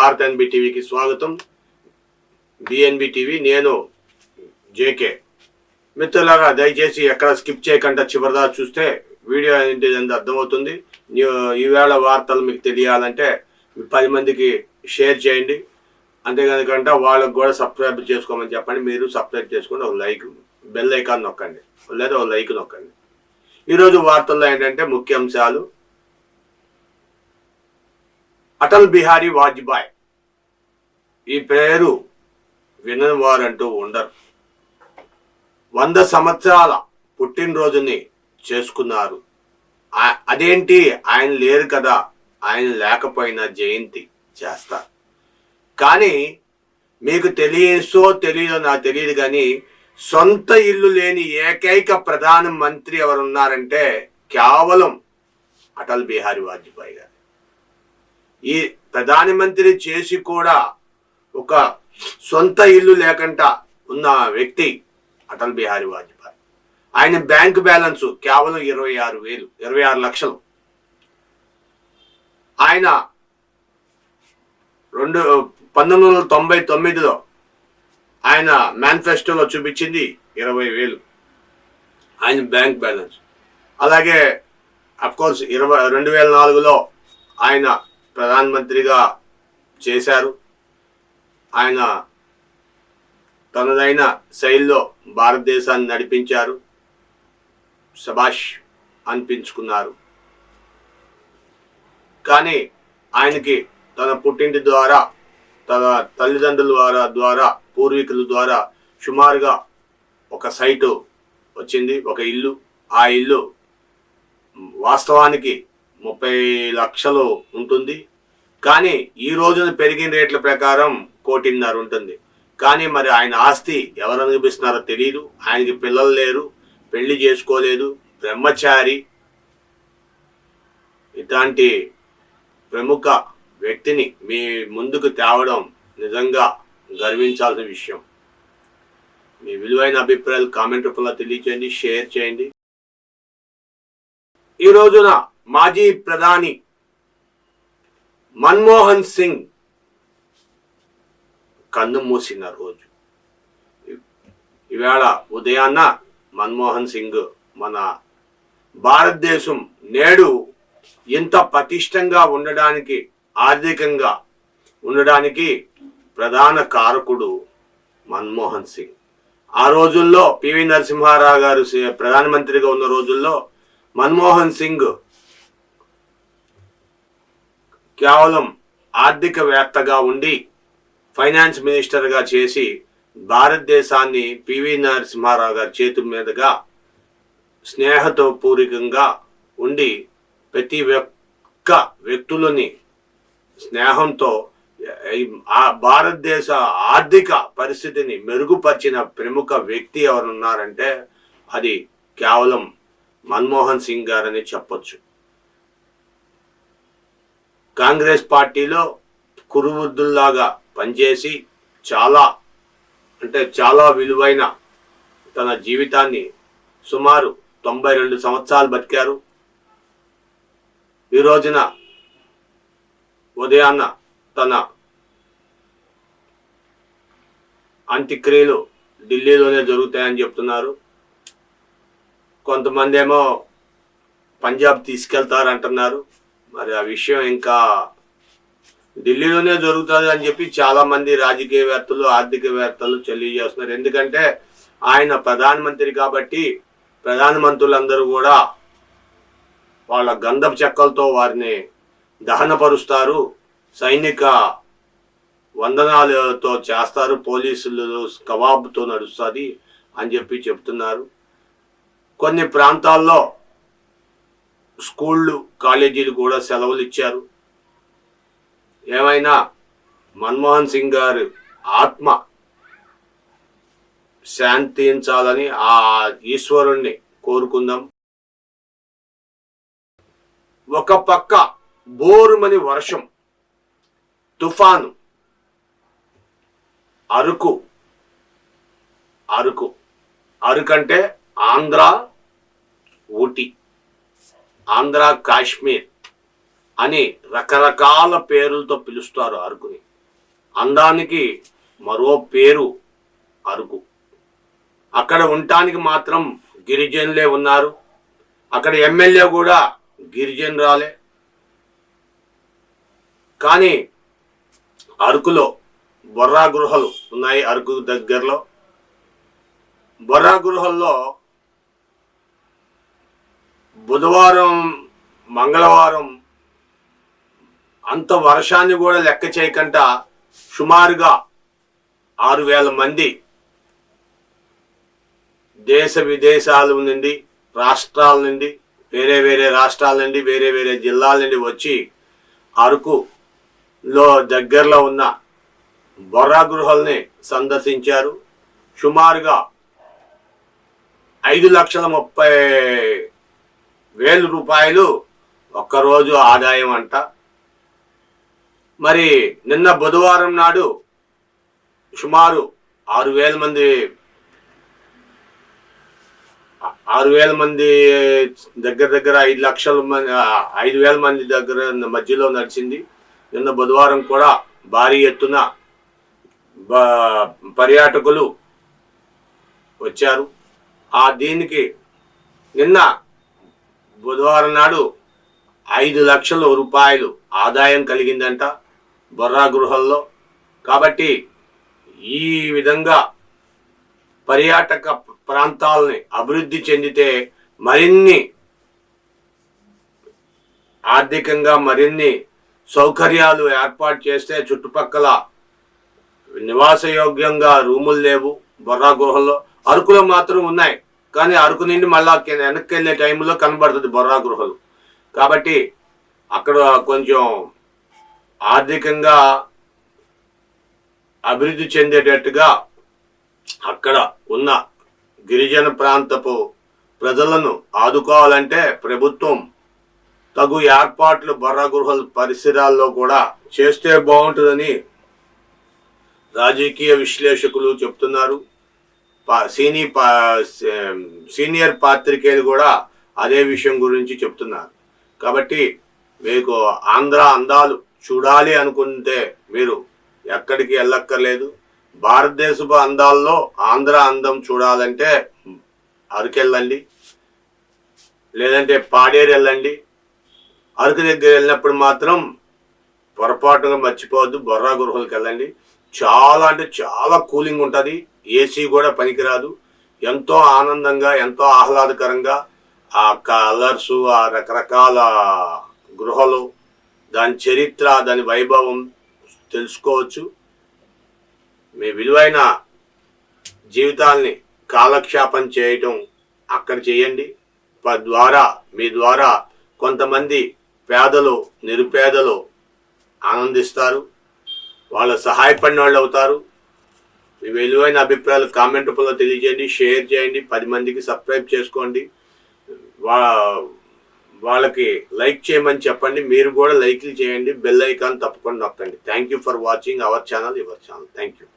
Bharat NB టీవీకి స్వాగతం. BNB TV నేను జేకే మిత్రులాగా దయచేసి ఎక్కడ స్కిప్ చేయకుండా చివరిదా చూస్తే వీడియో ఏంటిది అర్థమవుతుంది. ఈవేళ వార్తలు మీకు తెలియాలంటే పది మందికి షేర్ చేయండి. అంతేకాకుండా వాళ్ళకు కూడా సబ్స్క్రైబ్ చేసుకోమని చెప్పండి. మీరు సబ్స్క్రైబ్ చేసుకుని ఒక లైక్ బెల్ ఐకాన్ నొక్కండి. లేదా ఒక లైక్ నొక్కండి. ఈరోజు వార్తల్లో ఏంటంటే ముఖ్యాంశాలు. అటల్ బిహారీ వాజ్పేయి. ఈ పేరు వినని వారంటూ ఉండరు. వంద సంవత్సరాల పుట్టినరోజుని చేసుకున్నారు. అదేంటి? ఆయన లేరు కదా. ఆయన లేకపోయినా జయంతి చేస్తారు కానీ మీకు తెలియసో తెలియదో నాకు తెలియదు కానీ సొంత ఇల్లు లేని ఏకైక ప్రధాన మంత్రి ఎవరున్నారంటే కేవలం అటల్ బిహారీ వాజ్పేయి గారు. ఈ ప్రధానమంత్రి చేసి కూడా ఒక సొంత ఇల్లు లేకుండా ఉన్న వ్యక్తి అటల్ బిహారీ వాజ్పేయి. ఆయన బ్యాంక్ బ్యాలెన్స్ కేవలం ఇరవై ఆరు వేలు ఇరవై ఆరు లక్షలు. ఆయన రెండు పంతొమ్మిది వందల తొంభై తొమ్మిదిలో ఆయన మేనిఫెస్టోలో చూపించింది ఇరవై వేలు. ఆయన బ్యాంక్ బ్యాలెన్స్. అలాగే అఫ్కోర్స్ ఇరవై రెండు వేల నాలుగులో ఆయన ప్రధానమంత్రిగా చేశారు. ఆయన తనదైన శైలిలో భారతదేశాన్ని నడిపించారు. సభాష్ అనిపించుకున్నారు. కానీ ఆయనకి తన పుట్టింటి ద్వారా తన తల్లిదండ్రుల ద్వారా ద్వారా పూర్వీకుల ద్వారా సుమారుగా ఒక సైటు వచ్చింది ఒక ఇల్లు. ఆ ఇల్లు వాస్తవానికి ముప్పై లక్షలు ఉంటుంది. కానీ ఈ రోజున పెరిగిన రేట్ల ప్రకారం కోటిన్నర ఉంటుంది. కానీ మరి ఆయన ఆస్తి ఎవరు అనిపిస్తున్నారో తెలియదు ఆయనకి పిల్లలు లేరు పెళ్ళి చేసుకోలేదు బ్రహ్మచారి. ఇలాంటి ప్రముఖ వ్యక్తిని మీ ముందుకు తేవడం నిజంగా గర్వించాల్సిన విషయం. మీ విలువైన అభిప్రాయాలు కామెంట్ రూపంలో తెలియచేయండి షేర్ చేయండి. ఈ రోజున మాజీ ప్రధాని మన్మోహన్ సింగ్ కన్ను మూసిన రోజు. ఈవేళ ఉదయాన్న మన్మోహన్ సింగ్ మన భారతదేశం నేడు ఇంత పటిష్టంగా ఉండడానికి ఆర్థికంగా ఉండడానికి ప్రధాన కారకుడు మన్మోహన్ సింగ్. ఆ రోజుల్లో పివి నరసింహారావు గారు ప్రధానమంత్రిగా ఉన్న రోజుల్లో మన్మోహన్ సింగ్ కేవలం ఆర్థికవేత్తగా ఉండి ఫైనాన్స్ మినిస్టర్గా చేసి భారతదేశాన్ని పివి నరసింహారావు గారి చేతి మీదుగా స్నేహతో పూర్వకంగా ఉండి ప్రతి ఒక్క వ్యక్తులని స్నేహంతో ఆ భారతదేశ ఆర్థిక పరిస్థితిని మెరుగుపరిచిన ప్రముఖ వ్యక్తి ఎవరున్నారంటే అది కేవలం మన్మోహన్ సింగ్ గారని చెప్పొచ్చు. కాంగ్రెస్ పార్టీలో కురువృద్ధుల్లాగా పనిచేసి చాలా అంటే చాలా విలువైన తన జీవితాన్ని సుమారు తొంభై రెండు సంవత్సరాలు బతికారు. ఈ రోజున ఉదయాన్న తన అంత్యక్రియలు ఢిల్లీలోనే జరుగుతాయని చెప్తున్నారు. కొంతమంది ఏమో పంజాబ్ తీసుకెళ్తారంటున్నారు. మరి ఆ విషయం ఇంకా ఢిల్లీలోనే జరుగుతుంది అని చెప్పి చాలా మంది రాజకీయవేత్తలు ఆర్థికవేత్తలు తెలియజేస్తున్నారు. ఎందుకంటే ఆయన ప్రధానమంత్రి కాబట్టి ప్రధానమంత్రులందరూ కూడా వాళ్ళ గంధపు చెక్కలతో వారిని దహనపరుస్తారు. సైనిక వందనాలతో చేస్తారు. పోలీసులు కవాబుతో నడుస్తుంది అని చెప్పి చెప్తున్నారు. కొన్ని ప్రాంతాల్లో స్కూళ్ళు కాలేజీలు కూడా సెలవులు ఇచ్చారు. ఏమైనా మన్మోహన్ సింగ్ గారు ఆత్మ శాంతించాలని ఆ ఈశ్వరుణ్ణి కోరుకుందాం. ఒక పక్క బోరుమని వర్షం తుఫాను అరకు అరకు అరుకంటే ఆంధ్ర ఊటీ. ఆంధ్ర కాశ్మీర్ అని రకరకాల పేర్లతో పిలుస్తారు అరకుని అందానికి మరో పేరు అరకు అక్కడ ఉండటానికి మాత్రం గిరిజనులే ఉన్నారు. అక్కడ ఎమ్మెల్యే కూడా గిరిజనురాలే. కానీ అరకులో బొర్రా గృహలు ఉన్నాయి అరకు దగ్గరలో. బొర్రా గృహల్లో బుధవారం మంగళవారం అంత వర్షాన్ని కూడా లెక్క చేయకుండా సుమారుగా ఆరు వేల మంది దేశ విదేశాల నుండి రాష్ట్రాల నుండి వేరే వేరే రాష్ట్రాల నుండి వేరే వేరే జిల్లాల నుండి వచ్చి అరకులో దగ్గరలో ఉన్న బొర్రా గృహాల్ని సందర్శించారు. సుమారుగా ఐదు లక్షల ముప్పై వేల రూపాయలు ఒక్కరోజు ఆదాయం అంట. మరి నిన్న బుధవారం నాడు సుమారు ఆరు వేల మంది ఆరు వేల మంది దగ్గర దగ్గర ఐదు లక్షల మంది ఐదు వేల మంది దగ్గర మధ్యలో నడిచింది. నిన్న బుధవారం కూడా భారీ ఎత్తున బ- పర్యాటకులు వచ్చారు. ఆ దీనికి నిన్న బుధవారం నాడు ఐదు లక్షల రూపాయలు ఆదాయం కలిగిందంట బొర్రా గృహంలో. కాబట్టి ఈ విధంగా పర్యాటక ప్రాంతాలని అభివృద్ధి చెందితే మరిన్ని ఆర్థికంగా మరిన్ని సౌకర్యాలు ఏర్పాటు చేస్తే చుట్టుపక్కల నివాసయోగ్యంగా రూములు లేవు బొర్రా గృహంలో. అరకులో మాత్రం ఉన్నాయి. కానీ అరకు నుండి మళ్ళా వెనక్కి వెళ్ళే టైంలో కనబడుతుంది బొర్రా గృహలు. కాబట్టి అక్కడ కొంచెం ఆర్థికంగా అభివృద్ధి చెందేటట్టుగా అక్కడ ఉన్న గిరిజన ప్రాంతపు ప్రజలను ఆదుకోవాలంటే ప్రభుత్వం తగు ఏర్పాట్లు బొర్రా గృహల పరిసరాల్లో కూడా చేస్తే బాగుంటుందని రాజకీయ విశ్లేషకులు చెప్తున్నారు. సీని పా- సీనియర్ పాత్రికేయులు కూడా అదే విషయం గురించి చెప్తున్నారు. కాబట్టి మీకు ఆంధ్ర అందాలు చూడాలి అనుకుంటే మీరు ఎక్కడికి వెళ్ళక్కర్లేదు. భారతదేశపు అందాల్లో ఆంధ్ర అందం చూడాలంటే అరకెళ్ళండి. లేదంటే పాడేరు వెళ్ళండి. అరకు దగ్గర వెళ్ళినప్పుడు మాత్రం పొరపాటుగా మర్చిపోవద్దు. బొర్రా గుహలకు వెళ్ళండి. చాలా అంటే చాలా కూలింగ్ ఉంటుంది. ఏసీ కూడా పనికిరాదు. ఎంతో ఆనందంగా ఎంతో ఆహ్లాదకరంగా ఆ కలర్స్ ఆ రకరకాల గృహలు దాని చరిత్ర దాని వైభవం తెలుసుకోవచ్చు. మీ విలువైన జీవితాల్ని కాలక్షేపం చేయటం అక్కడ చేయండి. ద్వారా మీ ద్వారా కొంతమంది పేదలు నిరుపేదలు ఆనందిస్తారు. వాళ్ళ సహాయపడిన వాళ్ళు అవుతారు. మీ విలువైన అభిప్రాయాలు కామెంట్ రూపంలో తెలియజేయండి షేర్ చేయండి పది మందికి సబ్స్క్రైబ్ చేసుకోండి. వా వాళ్ళకి లైక్ చేయమని చెప్పండి మీరు కూడా లైక్లు చేయండి బెల్ ఐకాన్ తప్పకుండా నొక్కండి. Thank you for watching our channel your channel thank you